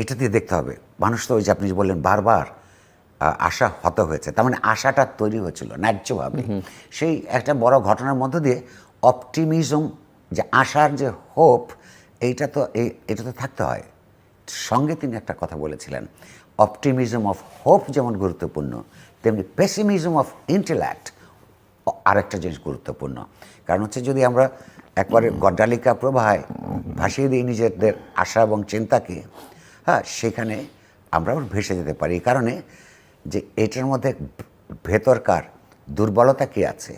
এটা দিয়ে দেখতে হবে। মানুষ তো ওই যে আপনি বললেন বারবার আশা হত হয়েছে। তার মানে আশাটা তৈরি হয়েছিল ন্যায্যভাবে। সেই একটা বড় ঘটনার মধ্য দিয়ে অপটিমিজম যে আশার যে হোপ এইটা তো এই এটা তো থাকতে হয়। সঙ্গে তিনি একটা কথা বলেছিলেন অপটিমিজম অফ হোপ যেমন গুরুত্বপূর্ণ তেমনি পেসিমিজম অফ ইন্টেল্যাক্ট আরেকটা জিনিস গুরুত্বপূর্ণ। কারণ হচ্ছে যদি আমরা একবারে গড্ডালিকা প্রবাহে ভাসিয়ে দিই নিজেদের আশা এবং চিন্তাকে হ্যাঁ সেখানে আমরা আবার ভেসে যেতে পারি। এই কারণে যে এটার মধ্যে ভেতরকার দুর্বলতা কী আছে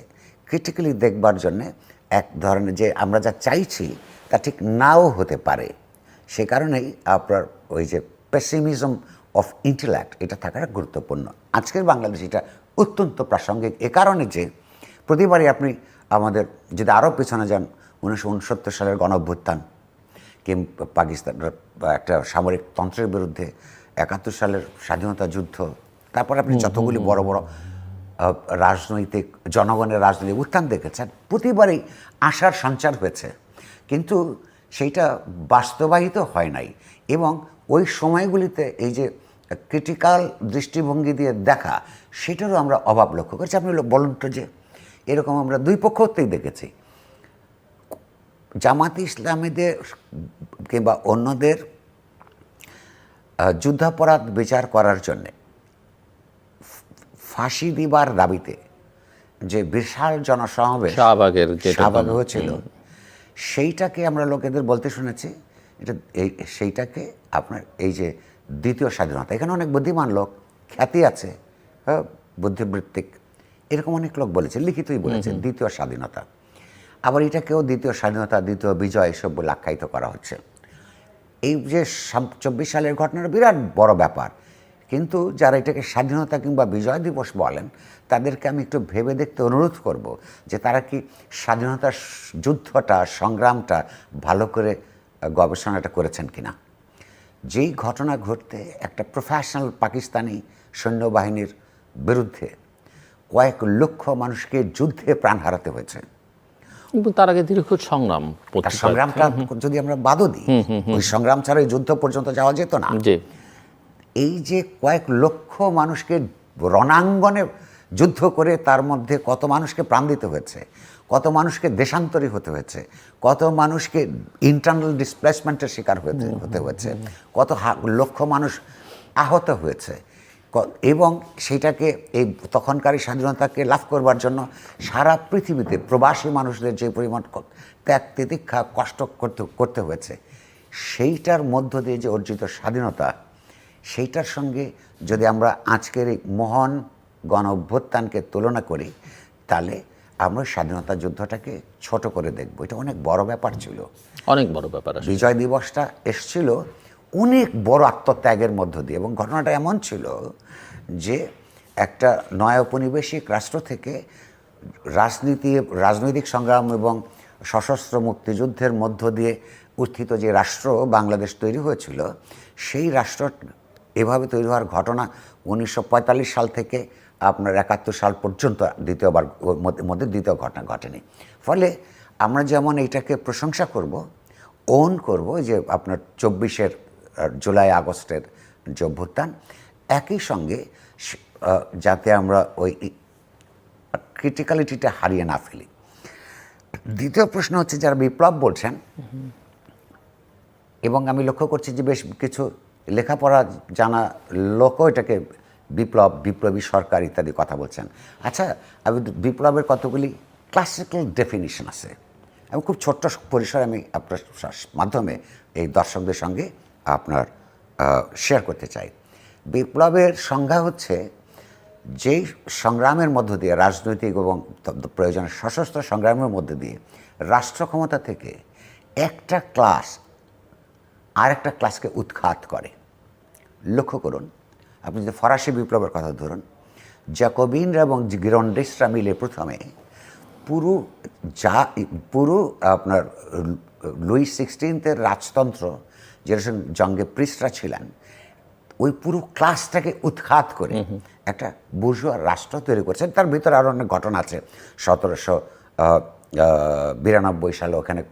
ক্রিটিক্যালি দেখবার জন্যে এক ধরনের যে আমরা যা চাইছি তা ঠিক নাও হতে পারে। সে কারণেই আপনার ওই যে পেসিমিজম অফ ইন্টেল্যাক্ট এটা থাকাটা গুরুত্বপূর্ণ। আজকের বাংলাদেশ এটা অত্যন্ত প্রাসঙ্গিক। এ কারণে যে প্রতিবারই আপনি আমাদের যদি আরও পেছনে যান, উনিশশো উনসত্তর সালের গণ অভ্যুত্থান পাকিস্তান একটা সামরিক তন্ত্রের বিরুদ্ধে একাত্তর সালের স্বাধীনতা যুদ্ধ তারপর আপনি যতগুলি বড় বড় রাজনৈতিক জনগণের রাজনৈতিক উত্থান দেখেছেন প্রতিবারই আশার সঞ্চার হয়েছে। কিন্তু সেইটা বাস্তবায়িত হয় নাই এবং ওই সময়গুলিতে এই যে ক্রিটিক্যাল দৃষ্টিভঙ্গি দিয়ে দেখা সেটারও আমরা অভাব লক্ষ্য করেছি। আপনি বলুন তো যে এরকম আমরা দুই পক্ষতেই দেখেছি। জামাত ইসলামীদের কিংবা অন্যদের যুদ্ধাপরাধ বিচার করার জন্যে ফাঁসি দিবার দাবিতে যে বিশাল জনসমাবেশ শাহবাগের শাহবাগে হয়েছিল সেইটাকে আমরা লোকেদের বলতে শুনেছি। এটা এই সেইটাকে আপনার এই যে দ্বিতীয় স্বাধীনতা এখানে অনেক বুদ্ধিমান লোক খ্যাতি আছে হ্যাঁ, বুদ্ধিবৃত্তিক এরকম অনেক লোক বলেছে লিখিতই বলেছে দ্বিতীয় স্বাধীনতা। আবার এটাকেও দ্বিতীয় স্বাধীনতা, দ্বিতীয় বিজয় এসব বলে আখ্যায়িত করা হচ্ছে। এই যে চব্বিশ সালের ঘটনাটা বিরাট বড় ব্যাপার। কিন্তু যারা এটাকে স্বাধীনতা কিংবা বিজয় দিবস বলেন, তাদেরকে আমি একটু ভেবে দেখতে অনুরোধ করব যে তারা কি স্বাধীনতার যুদ্ধটা, সংগ্রামটা ভালো করে গবেষণাটা করেছেন কিনা? যেই ঘটনা ঘটতে একটা প্রফেশনাল পাকিস্তানি সৈন্যবাহিনীর বিরুদ্ধে কয়েক লক্ষ মানুষকে যুদ্ধে প্রাণ হারাতে হয়েছে। কিন্তু তার আগে দীর্ঘ সংগ্রাম তার সংগ্রামটা যদি আমরা বাদও দিই ওই সংগ্রাম ছাড়া ওই যুদ্ধ পর্যন্ত যাওয়া যেত না। এই যে কয়েক লক্ষ মানুষকে রণাঙ্গনে যুদ্ধ করে তার মধ্যে কত মানুষকে প্রাণ দিতে হয়েছে কত মানুষকে দেশান্তরী হতে হয়েছে কত মানুষকে ইন্টারনাল ডিসপ্লেসমেন্টের শিকার হতে হতে হয়েছে কত হা- লক্ষ মানুষ আহত হয়েছে এবং সেটাকে এই তখনকার স্বাধীনতাকে লাভ করবার জন্য সারা পৃথিবীতে প্রবাসী মানুষদের যে পরিমাণ ত্যাগ তিতিক্ষা কষ্ট করতে করতে হয়েছে সেইটার মধ্য দিয়ে যে অর্জিত স্বাধীনতা সেইটার সঙ্গে যদি আমরা আজকের এই মহান গণ অভ্যুত্থানকে তুলনা করি তাহলে আমরা স্বাধীনতা যুদ্ধটাকে ছোট করে দেখব এটা অনেক বড় ব্যাপার ছিল অনেক বড় ব্যাপার। বিজয় দিবসটা এসছিল অনেক বড় আত্মত্যাগের মধ্য দিয়ে। এবং ঘটনাটা এমন ছিল যে একটা নয় ঔপনিবেশিক রাষ্ট্র থেকে রাজনীতি, রাজনৈতিক সংগ্রাম এবং সশস্ত্র মুক্তিযুদ্ধের মধ্য দিয়ে উত্থিত যে রাষ্ট্র বাংলাদেশ তৈরি হয়েছিল, সেই রাষ্ট্র এভাবে তৈরি হওয়ার ঘটনা উনিশশো পঁয়তাল্লিশ সাল থেকে আপনার একাত্তর সাল পর্যন্ত দ্বিতীয়বার মধ্যে দ্বিতীয় ঘটনা ঘটেনি। ফলে আমরা যেমন এইটাকে প্রশংসা করব, ওন করব যে আপনার চব্বিশের জুলাই আগস্টের যে অভ্যুত্থান, একই সঙ্গে যাতে আমরা ওই ক্রিটিক্যালিটিটা হারিয়ে না ফেলি। দ্বিতীয় প্রশ্ন হচ্ছে, যারা বিপ্লব বলছেন, এবং আমি লক্ষ্য করছি যে বেশ কিছু লেখাপড়া জানা লোকও এটাকে বিপ্লব, বিপ্লবী সরকার ইত্যাদি কথা বলছেন। আচ্ছা আমি বিপ্লবের কতগুলি ক্লাসিক্যাল ডেফিনিশন আছে? আমি খুব ছোট্ট পরিসরে আমি আপনার মাধ্যমে এই দর্শকদের সঙ্গে আপনার শেয়ার করতে চাই। বিপ্লবের সংজ্ঞা হচ্ছে যেই সংগ্রামের মধ্য দিয়ে, রাজনৈতিক এবং প্রয়োজনে সশস্ত্র সংগ্রামের মধ্যে দিয়ে রাষ্ট্র ক্ষমতা থেকে একটা ক্লাস আরেকটা ক্লাসকে উৎখাত করে। লক্ষ্য করুন, আপনি যদি ফরাসি বিপ্লবের কথা ধরুন, জ্যাকোবিনরা এবং গিরন্ডিসরা মিলে প্রথমে পুরো যা, পুরো আপনার লুই সিক্সটিনথের রাজতন্ত্র যেরকম জঙ্গে পৃষ্ঠরা ছিলেন ওই পুরো ক্লাসটাকে উৎখাত করে একটা বুর্জুয়া রাষ্ট্র তৈরি করেছেন। তার ভিতরে আরও অনেক ঘটনা আছে। সতেরোশো বিরানব্বই সালে ওখানে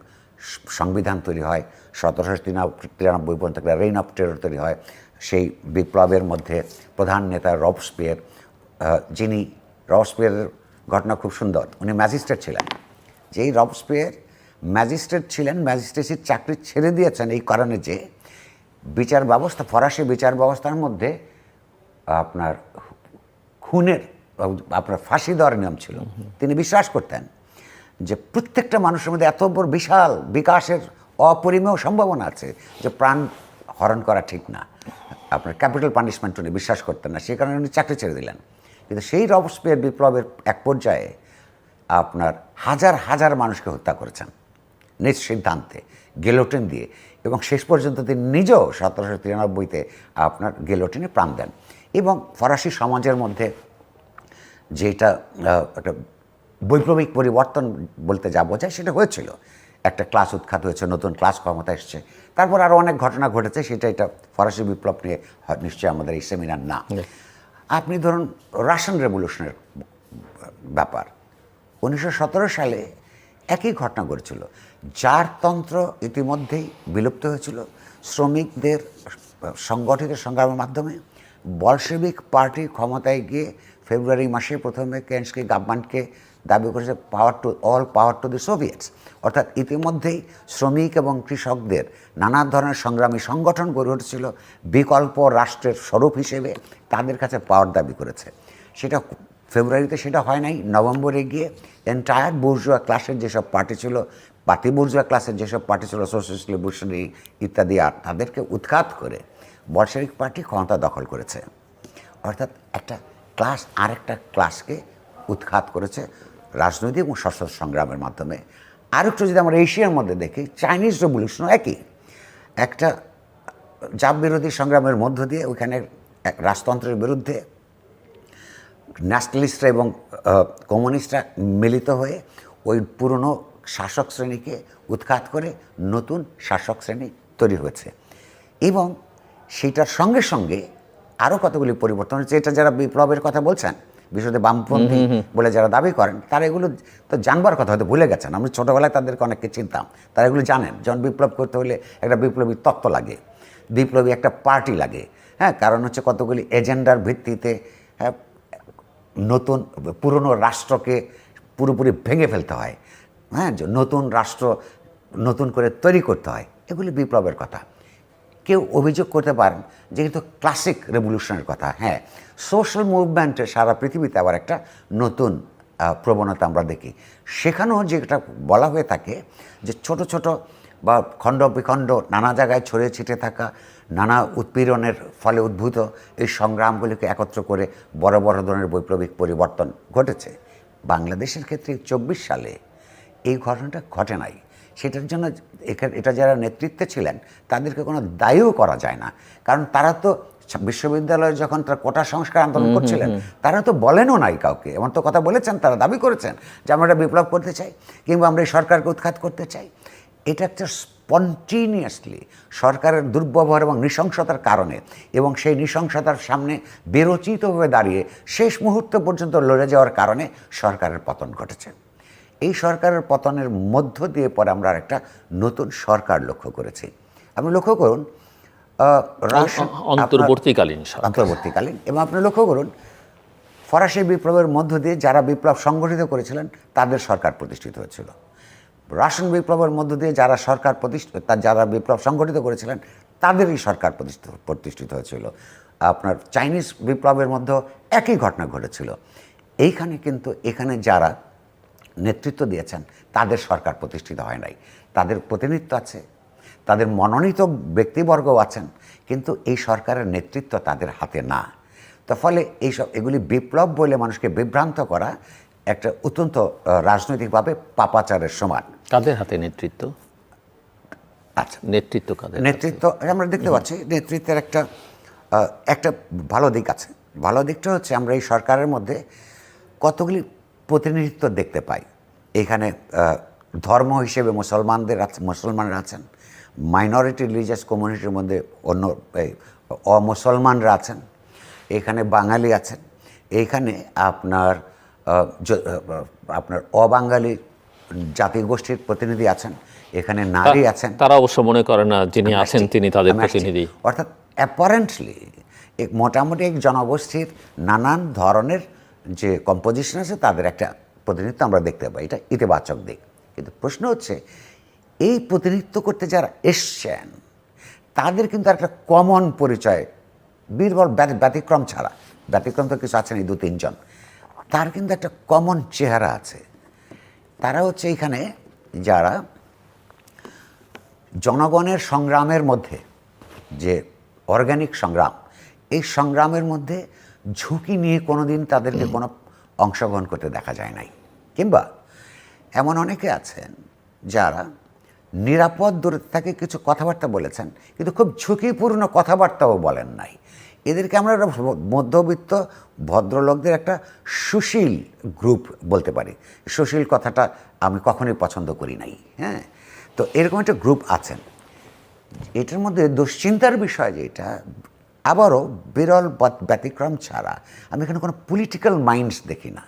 সংবিধান তৈরি হয়। সতেরোশো তিরানব্বই পর্যন্ত একটা রেইন অফ টেরর তৈরি হয়। সেই বিপ্লবের মধ্যে প্রধান নেতা রবস্পিয়ার যিনি রবস্পিয়ারের ঘটনা খুব সুন্দর উনি ম্যাজিস্ট্রেট ছিলেন। যেই রবস্পিয়ার ম্যাজিস্ট্রেট ছিলেন ম্যাজিস্ট্রেসির চাকরি ছেড়ে দিয়েছেন এই কারণে যে বিচার ব্যবস্থা, ফরাসি বিচার ব্যবস্থার মধ্যে আপনার খুনের, আপনার ফাঁসি দেওয়ার নিয়ম ছিল। তিনি বিশ্বাস করতেন যে প্রত্যেকটা মানুষের মধ্যে এত বড় বিশাল বিকাশের অপরিমেয় সম্ভাবনা আছে যে প্রাণ হরণ করা ঠিক না। আপনার ক্যাপিটাল পানিশমেন্ট উনি বিশ্বাস করতেন না সেই কারণে উনি চাকরি ছেড়ে দিলেন। কিন্তু সেই রবস্পিয়ার বিপ্লবের এক পর্যায়ে আপনার হাজার হাজার মানুষকে হত্যা করেছেন। নিজ সিদ্ধান্তে গেলোটিন দিয়ে। এবং শেষ পর্যন্ত তিনি নিজেও সতেরোশো তিরানব্বইতে আপনার গেলোটিনে প্রাণ দেন। এবং ফরাসি সমাজের মধ্যে যেটা একটা বৈপ্লবিক পরিবর্তন বলতে যা বোঝায় সেটা হয়েছিল। একটা ক্লাস উৎখাত হয়েছে নতুন ক্লাস ক্ষমতা এসছে। তারপর আরও অনেক ঘটনা ঘটেছে সেটা এটা ফরাসি বিপ্লব নিয়ে নিশ্চয়ই আমাদের এই সেমিনার না। আপনি ধরুন রাশিয়ান রেভলিউশনের ব্যাপার। উনিশশো সতেরো সালে একই ঘটনা ঘটেছিল। জারতন্ত্র ইতিমধ্যেই বিলুপ্ত হয়েছিল। শ্রমিকদের সংগঠিত সংগ্রামের মাধ্যমে বলশেবিক পার্টি ক্ষমতায় গিয়ে ফেব্রুয়ারি মাসে প্রথমে কেন্সকি গভর্নমেন্টকে দাবি করেছে power to all power to the Soviets অর্থাৎ ইতিমধ্যেই শ্রমিক এবং কৃষকদের নানা ধরনের সংগ্রামী সংগঠন গড়ে উঠেছিল। বিকল্প রাষ্ট্রের স্বরূপ হিসেবে তাদের কাছে পাওয়ার দাবি করেছে। সেটা ফেব্রুয়ারিতে সেটা হয় নাই, নভেম্বরে গিয়ে এন্টায়ার বুর্জুয়া ক্লাসের যেসব পার্টি ছিল, পাতি বুর্জুয়া ক্লাসের যেসব পার্টি ছিল সোশ্যালিস্ট লিবরেশনারি ইত্যাদি তাদেরকে উৎখাত করে বলশেবিক পার্টি ক্ষমতা দখল করেছে। অর্থাৎ একটা ক্লাস আরেকটা ক্লাসকে উৎখাত করেছে রাজনৈতিক এবং সশস্ত্র সংগ্রামের মাধ্যমে। আরেকটু যদি আমরা এশিয়ার মধ্যে দেখি চাইনিজ রেভলিউশনও একই। একটা জাপ বিরোধী সংগ্রামের মধ্য দিয়ে ওইখানে রাজতন্ত্রের বিরুদ্ধে ন্যাশনালিস্টরা এবং কমিউনিস্টরা মিলিত হয়ে ওই পুরনো শাসক শ্রেণীকে উৎখাত করে নতুন শাসক শ্রেণি তৈরি হয়েছে। এবং সেটার সঙ্গে সঙ্গে আরও কতগুলি পরিবর্তন হচ্ছে এটা যারা বিপ্লবের কথা বলছেন বিশেষত বামপন্থী বলে যারা দাবি করেন তারা এগুলো তো জানবার কথা হয়তো ভুলে গেছেন। আমরা ছোটোবেলায় তাদেরকে অনেককে চিনতাম তারা এগুলো জানেন। যখন বিপ্লব করতে হলে একটা বিপ্লবী তত্ত্ব লাগে বিপ্লবী একটা পার্টি লাগে। হ্যাঁ কারণ হচ্ছে কতগুলি এজেন্ডার ভিত্তিতে হ্যাঁ নতুন পুরনো রাষ্ট্রকে পুরোপুরি ভেঙে ফেলতে হয়। হ্যাঁ নতুন রাষ্ট্র নতুন করে তৈরি করতে হয়, এগুলি বিপ্লবের কথা। কেউ অভিযোগ করতে পারেন যে কিন্তু ক্লাসিক রেভলিউশনের কথা হ্যাঁ। সোশ্যাল মুভমেন্টে সারা পৃথিবীতে আবার একটা নতুন প্রবণতা আমরা দেখি। সেখানেও যেটা বলা হয়ে থাকে যে ছোট ছোট বা খণ্ড বিখণ্ড নানা জায়গায় ছড়িয়ে ছিটে থাকা নানা উৎপীড়নের ফলে উদ্ভূত এই সংগ্রামগুলিকে একত্র করে বড় বড় ধরনের বৈপ্লবিক পরিবর্তন ঘটেছে। বাংলাদেশের ক্ষেত্রে চব্বিশ সালে এই ঘটনাটা ঘটে নাই। সেটার জন্য এখানে এটা যারা নেতৃত্বে ছিলেন তাদেরকে কোনো দায়ীও করা যায় না। কারণ তারা তো বিশ্ববিদ্যালয়ে যখন তারা কোটা সংস্কার আন্দোলন করছিলেন তারা তো বলেনও নাই কাউকে। এমন তো কথা বলেছেন তারা দাবি করেছেন যে আমরা বিপ্লব করতে চাই কিংবা আমরা এই সরকারকে উৎখাত করতে চাই। এটা একটা স্পন্টিনিয়াসলি সরকারের দুর্ব্যবহার এবং নৃশংসতার কারণে এবং সেই নৃশংসতার সামনে বেরোচিতভাবে দাঁড়িয়ে শেষ মুহূর্ত পর্যন্ত লড়ে যাওয়ার কারণে সরকারের পতন ঘটেছে। এই সরকারের পতনের মধ্য দিয়ে পরে আমরা একটা নতুন সরকার লক্ষ্য করেছি। আপনি লক্ষ্য করুন অন্তর্বর্তীকালীন অন্তর্বর্তীকালীন। এবং আপনি লক্ষ্য করুন ফরাসি বিপ্লবের মধ্য দিয়ে যারা বিপ্লব সংগঠিত করেছিলেন তাদের সরকার প্রতিষ্ঠিত হয়েছিল। রাশিয়ান বিপ্লবের মধ্য দিয়ে যারা সরকার প্রতিষ্ঠিত যারা বিপ্লব সংগঠিত করেছিলেন, তাদেরই সরকার প্রতিষ্ঠিত প্রতিষ্ঠিত হয়েছিল। আপনার চাইনিজ বিপ্লবের মধ্যে একই ঘটনা ঘটেছিল। এইখানে কিন্তু এখানে যারা নেতৃত্ব দিয়েছেন, তাদের সরকার প্রতিষ্ঠিত হয় নাই। তাদের প্রতিনিধিত্ব আছে, তাদের মনোনীত ব্যক্তিবর্গও আছেন, কিন্তু এই সরকারের নেতৃত্ব তাদের হাতে না। তো ফলে এইসব, এগুলি বিপ্লব বলে মানুষকে বিভ্রান্ত করা একটা অত্যন্ত রাজনৈতিকভাবে পাপাচারের সমান। কাদের হাতে নেতৃত্ব? আচ্ছা নেতৃত্ব কাদের নেতৃত্ব, আমরা দেখতে পাচ্ছি, নেতৃত্বের একটা একটা ভালো দিক আছে। ভালো দিকটা হচ্ছে আমরা এই সরকারের মধ্যে কতগুলি প্রতিনিধিত্ব দেখতে পাই। এখানে ধর্ম হিসেবে মুসলমানদের আছে, মুসলমানরা আছেন, মাইনরিটি রিলিজিয়াস কমিউনিটির মধ্যে অন্য অমুসলমানরা আছেন, এখানে বাঙালি আছেন এইখানে আপনার আপনার অবাঙালি জাতিগোষ্ঠীর প্রতিনিধি আছেন এখানে নারী আছেন। তারা অবশ্য মনে করে না যিনি আছেন তিনি তাদের। প্রতিনিধি। অর্থাৎ অ্যাপারেন্টলি মোটামুটি এক জনগোষ্ঠীর নানান ধরনের যে কম্পোজিশন আছে তাদের একটা প্রতিনিধিত্ব আমরা দেখতে পাই। এটা ইতিবাচক দিক। কিন্তু প্রশ্ন হচ্ছে এই প্রতিনিধিত্ব করতে যারা এসছেন তাদের কিন্তু একটা কমন পরিচয় বীরবল ব্যতি- ব্যতিক্রম ছাড়া। ব্যতিক্রম তো কিছু আছেন এই দু তিনজন তার কিন্তু একটা কমন চেহারা আছে। তারা হচ্ছে এখানে যারা জনগণের সংগ্রামের মধ্যে যে অর্গানিক সংগ্রাম এই সংগ্রামের মধ্যে ঝুঁকি নিয়ে কোনোদিন তাদেরকে কোনো অংশগ্রহণ করতে দেখা যায় নাই। কিংবা এমন অনেকে আছেন যারা নিরাপদ দূরে থেকে কিছু কথাবার্তা বলেছেন কিন্তু খুব ঝুঁকিপূর্ণ কথাবার্তাও বলেন নাই। এদেরকে আমরা একটা মধ্যবিত্ত ভদ্রলোকদের একটা সুশীল গ্রুপ বলতে পারি। সুশীল কথাটা আমি কখনোই পছন্দ করি নাই হ্যাঁ? তো এরকম একটা গ্রুপ আছেন। এটার মধ্যে দুশ্চিন্তার বিষয় যেটা আবারও বিরল ব্যত- ব্যতিক্রম ছাড়া আমি এখানে কোনো পলিটিক্যাল মাইন্ডস দেখি না।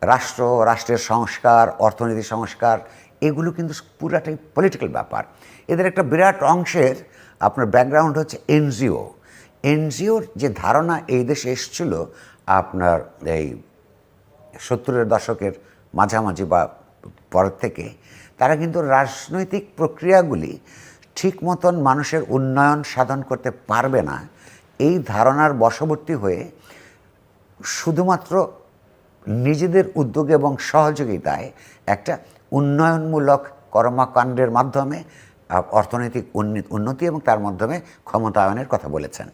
রাষ্ট্র, রাষ্ট্রের সংস্কার অর্থনীতি সংস্কার, এগুলো কিন্তু পুরাটাই পলিটিক্যাল ব্যাপার। এদের একটা বিরাট অংশের আপনার ব্যাকগ্রাউন্ড হচ্ছে এনজিও। এনজিওর যে ধারণা এই দেশে এসেছিল, আপনার এই সত্তরের দশকের মাঝামাঝি বা পর থেকে, তারা কিন্তু রাজনৈতিক প্রক্রিয়াগুলি ঠিক মতন মানুষের উন্নয়ন সাধন করতে পারবে না। এই ধারণার বশবর্তী হয়ে শুধুমাত্র নিজেদের উদ্যোগে এবং সহযোগিতায় একটা উন্নয়নমূলক কর্মকাণ্ডের মাধ্যমে অর্থনৈতিক উন্নি- উন্নতি এবং তার মাধ্যমে ক্ষমতায়নের কথা বলেছেন।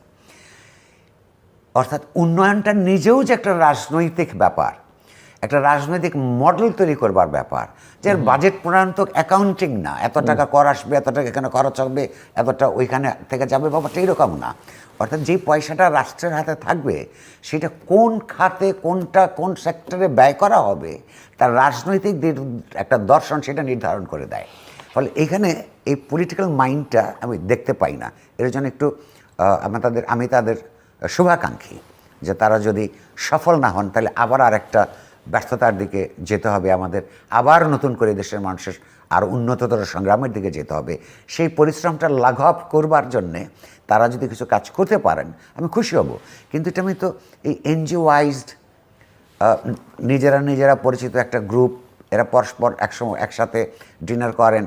অর্থাৎ উন্নয়নটা নিজেও যে একটা রাজনৈতিক ব্যাপার একটা রাজনৈতিক মডেল তৈরি করবার ব্যাপার যে বাজেট প্রণয়ন তো অ্যাকাউন্টিং না এত টাকা কর আসবে এত টাকা এখানে খরচ হবে এতটা ওইখানে থেকে যাবে ব্যাপারটা এইরকম না। অর্থাৎ যেই পয়সাটা রাষ্ট্রের হাতে থাকবে সেটা কোন খাতে কোনটা কোন সেক্টরে ব্যয় করা হবে তার রাজনৈতিক একটা দর্শন সেটা নির্ধারণ করে দেয়। ফলে এখানে এই পলিটিক্যাল মাইন্ডটা আমি দেখতে পাই না। এর জন্য একটু আমি তাদের আমি তাদের শুভাকাঙ্ক্ষী যে তারা যদি সফল না হন, তাহলে আবার আর একটা ব্যর্থতার দিকে যেতে হবে আমাদের। আবার নতুন করে দেশের মানুষের আর উন্নততর সংগ্রামের দিকে যেতে হবে। সেই পরিশ্রমটা লাঘব করবার জন্যে তারা যদি কিছু কাজ করতে পারেন, আমি খুশি হব। কিন্তু এটা আমি তো এই এনজিওয়াইজড নিজেরা নিজেরা পরিচিত একটা গ্রুপ, এরা পরস্পর একসময় একসাথে ডিনার করেন,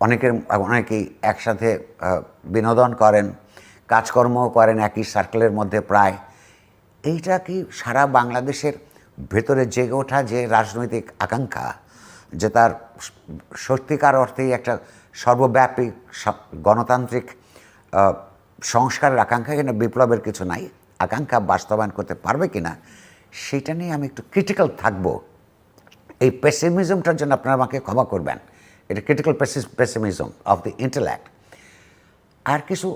অনেকের, অনেকেই একসাথে বিনোদন করেন কাজকর্মও করেন একই সার্কেলের মধ্যে প্রায়। এইটা কি সারা বাংলাদেশের ভেতরে জেগে ওঠা যে রাজনৈতিক আকাঙ্ক্ষা, যে তার সত্যিকার অর্থেই একটা সর্বব্যাপী গণতান্ত্রিক সংস্কারের আকাঙ্ক্ষা, এখানে বিপ্লবের কিছু নাই। আকাঙ্ক্ষা বাস্তবায়ন করতে পারবে কিনা, সেটা নিয়ে আমি একটু ক্রিটিক্যাল থাকব। এই পেসিমিজমটার জন্য আপনারা আমাকে ক্ষমা করবেন। এটা critical pessimism of the intellect আর কিছু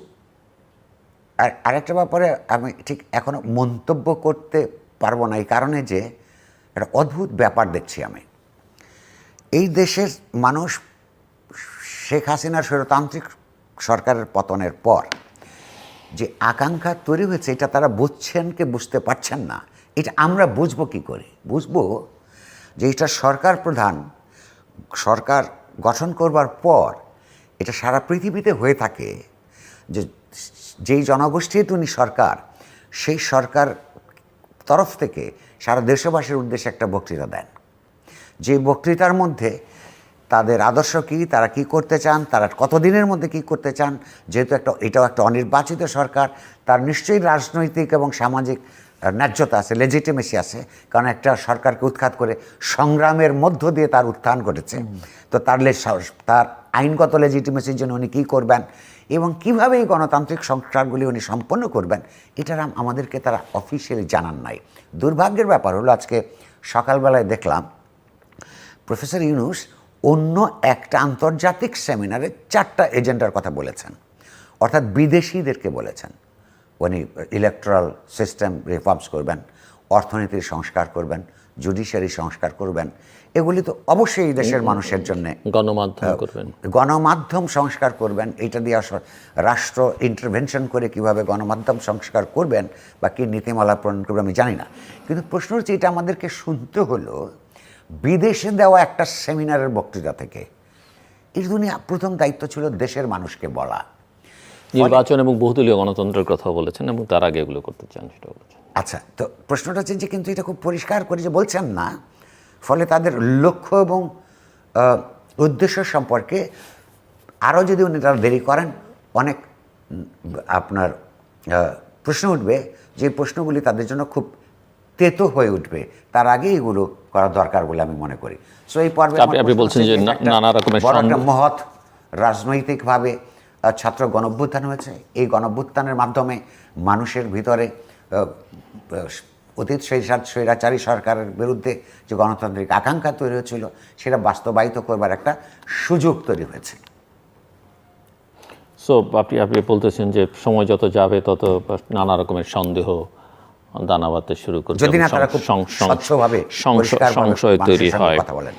আর আরেকটা ব্যাপারে আমি ঠিক এখনও মন্তব্য করতে পারব না, এই কারণে যে একটা অদ্ভুত ব্যাপার দেখছি আমি। এই দেশের মানুষ শেখ হাসিনার স্বৈরতান্ত্রিক সরকারের পতনের পর যে আকাঙ্ক্ষা তৈরি হয়েছে, এটা তারা বুঝছেন কি বুঝতে পারছেন না? এটা আমরা বুঝব কি করে? বুঝব যে এটা সরকার প্রধান, সরকার গঠন করবার পর এটা সারা পৃথিবীতে হয়ে থাকে যে যেই জনগোষ্ঠীর উনি সরকার, সেই সরকার তরফ থেকে সারা দেশবাসীর উদ্দেশ্যে একটা বক্তৃতা দেন। যে বক্তৃতার মধ্যে তাদের আদর্শ কী, তারা কি করতে চান, তারা কতদিনের মধ্যে কি করতে চান, যেহেতু একটা, এটাও একটা অনির্বাচিত সরকার, তার নিশ্চয়ই রাজনৈতিক এবং সামাজিক ন্যায্যতা আছে লেজিটিমেসি আছে, কারণ একটা সরকারকে উৎখাত করে সংগ্রামের মধ্য দিয়ে তার উত্থান ঘটেছে। তো তার তার আইনগত লেজিটিমেসির জন্য উনি কী করবেন এবং কীভাবে এই গণতান্ত্রিক সংস্কারগুলি উনি সম্পন্ন করবেন, এটার আমাদেরকে তারা অফিসিয়ালি জানান নাই। দুর্ভাগ্যের ব্যাপার হলো, আজকে সকালবেলায় দেখলাম প্রফেসর ইউনুস অন্য একটা আন্তর্জাতিক সেমিনারে চারটা এজেন্ডার কথা বলেছেন। অর্থাৎ বিদেশিদেরকে বলেছেন। উনি ইলেকট্রাল সিস্টেম রিফর্মস করবেন, অর্থনীতির সংস্কার করবেন জুডিশিয়ারি সংস্কার করবেন। এগুলি তো অবশ্যই এই দেশের মানুষের জন্যে গণমাধ্যম করবেন। গণমাধ্যম সংস্কার করবেন। এটা দিয়ে রাষ্ট্র ইন্টারভেনশন করে কীভাবে গণমাধ্যম সংস্কার করবেন বা কী নীতিমালা প্রণয়ন করবেন আমি জানি না। কিন্তু প্রশ্ন হচ্ছে এটা আমাদেরকে শুনতে হলো বিদেশে দেওয়া একটা সেমিনারের বক্তৃতা থেকে। এর দুনিয়া প্রথম দায়িত্ব ছিল দেশের মানুষকে বলা। নির্বাচন এবং বহুদলীয় গণতন্ত্রের কথা বলেছেন এবং তার আগে এগুলো করতে চান সেটা বলেছেন। আচ্ছা তো প্রশ্নটা হচ্ছে যে কিন্তু এটা খুব পরিষ্কার করে যে বলছেন না ফলে তাদের লক্ষ্য এবং উদ্দেশ্য সম্পর্কে আরও যদি উনি তারা দেরি করেন অনেক আপনার প্রশ্ন উঠবে যে প্রশ্নগুলি তাদের জন্য খুব তেতো হয়ে উঠবে। তার আগে এগুলো করা দরকার বলে আমি মনে করি। সো এই পর্বে আপনি- বলছেন যে নানা রকমের বড় একটা মহৎ রাজনৈতিকভাবে ছাত্র গণভ্যুত্থান হয়েছে। এই গণভ্যুত্থানের মাধ্যমে মানুষের ভিতরে অতীত স্বৈরাচ স্বৈরাচারী সরকারের বিরুদ্ধে যে গণতান্ত্রিক আকাঙ্ক্ষা তৈরি হয়েছিল সেটা বাস্তবায়িত করবার একটা সুযোগ তৈরি হয়েছে। সো আপনি আপনি বলতেছেন যে সময় যত যাবে তত নানা রকমের সন্দেহ দানা বাঁধতে শুরু করবে যদি না তারা খুব সংশয় তৈরি হয়। কথা বলেন।